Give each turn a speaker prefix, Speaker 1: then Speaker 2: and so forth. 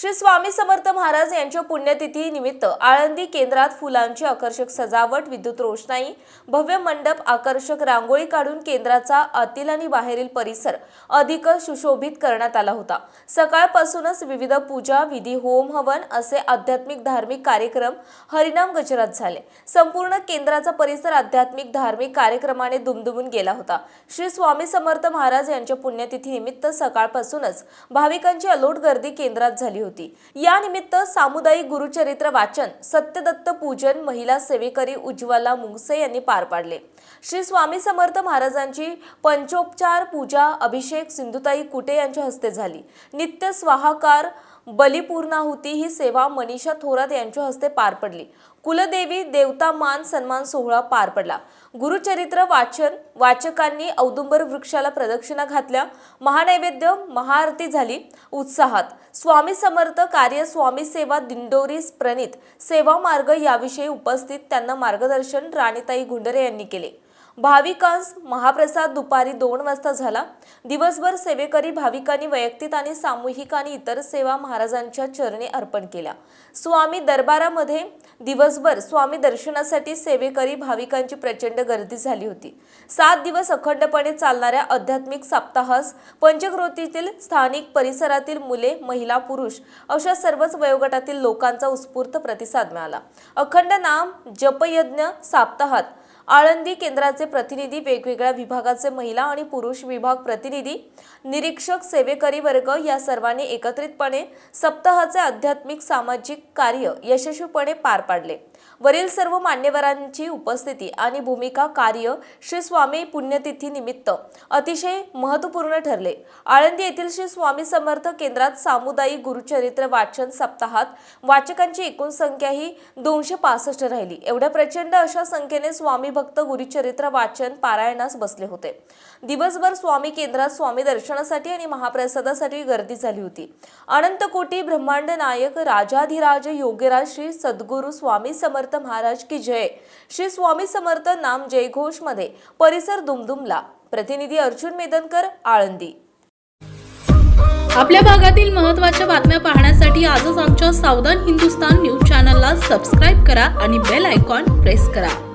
Speaker 1: श्री स्वामी समर्थ महाराज यांच्या पुण्यतिथी निमित्त आळंदी केंद्रात फुलांची आकर्षक सजावट विद्युत रोषणाई भव्य मंडप आकर्षक रांगोळी काढून केंद्राचा आतील आणि बाहेरील परिसर अधिक सुशोभित करण्यात आला होता. सकाळपासूनच विविध पूजा विधी होम हवन असे आध्यात्मिक धार्मिक कार्यक्रम हरिनाम गजरात झाले. संपूर्ण केंद्राचा परिसर आध्यात्मिक धार्मिक कार्यक्रमाने दुमदुमून गेला होता. श्री स्वामी समर्थ महाराज यांच्या पुण्यतिथी निमित्त सकाळपासूनच भाविकांची अलोट गर्दी केंद्रात झाली होती. या निमित्त सामुदायिक गुरुचरित्र वाचन सत्यदत्त पूजन महिला सेवेकरी उज्ज्वला मुंगसे यांनी पार पाडले. श्री स्वामी समर्थ महाराजांची पंचोपचार पूजा अभिषेक सिंधुताई कुटे यांच्या हस्ते झाली. नित्य स्वाहाकार बलिपूर्णाहुती ही सेवा मनीषा थोरात यांच्या हस्ते पार पडली. कुलदेवी देवता मान सन्मान सोहळा पार पडला. गुरुचरित्र वाचन वाचकांनी औदुंबर वृक्षाला प्रदक्षिणा घातल्या. महानैवेद्य महाआरती झाली. उत्साहात. स्वामी समर्थ कार्य स्वामी सेवा दिंडोरी प्रणित. सेवा मार्ग याविषयी उपस्थित त्यांना मार्गदर्शन राणीताई गुंडरे यांनी केले. भाविकांस महाप्रसाद दुपारी दोन वाजता झाला. दिवसभर सेवेकरी भाविकांनी वैयक्तिक आणि सामूहिक आणि इतर सेवा महाराजांच्या चरणी अर्पण केल्या. स्वामी दरबारामध्ये दिवसभर स्वामी दर्शनासाठी सेवेकरी भाविकांची प्रचंड गर्दी झाली होती. सात दिवस अखंडपणे चालणाऱ्या आध्यात्मिक सप्ताहास पंचक्रोतीतील स्थानिक परिसरातील मुले महिला पुरुष अशा सर्वच वयोगटातील लोकांचा उत्स्फूर्त प्रतिसाद मिळाला. अखंड नाम जपयज्ञ साप्ताहात आळंदी केंद्राचे प्रतिनिधी वेगवेगळ्या विभागाचे महिला आणि पुरुष विभाग प्रतिनिधी निरीक्षक सेवेकरी वर्ग या सर्वांनी एकत्रितपणे सप्ताहाचे आध्यात्मिक सामाजिक कार्य यशस्वीपणे पार पाडले. वरील सर्व मान्यवरांची उपस्थिती आणि भूमिका कार्य श्री स्वामी पुण्यतिथी निमित्त अतिशय महत्त्वपूर्ण ठरले. आळंदी येथील श्री स्वामी समर्थ केंद्रात सामुदायिक गुरुचरित्र वाचन सप्ताहात वाचकांची एकूण संख्या ही दोनशे पासष्ट राहिली. एवढ्या प्रचंड अशा संख्येने स्वामी भक्त गुरुचरित्र वाचन पारायणास बसले होते. दिवसभर स्वामी केंद्रात स्वामी दर्शनासाठी आणि महाप्रसादासाठी गर्दी झाली होती. अनंतकोटी ब्रह्मांड नायक राजाधिराज योगीराज श्री सद्गुरू स्वामी समर्थ महाराज की जय. श्री स्वामी समर्थ नाम जयघोषमध्ये परिसर दुमदुमला. प्रतिनिधी अर्जुन मेदनकर आळंदी.
Speaker 2: आपल्या भागातील महत्त्वाच्या बातम्या पाहण्यासाठी आजच आमच्या सावधान हिंदुस्तान न्यूज चॅनलला सबस्क्राईब करा आणि बेल आयकॉन प्रेस करा.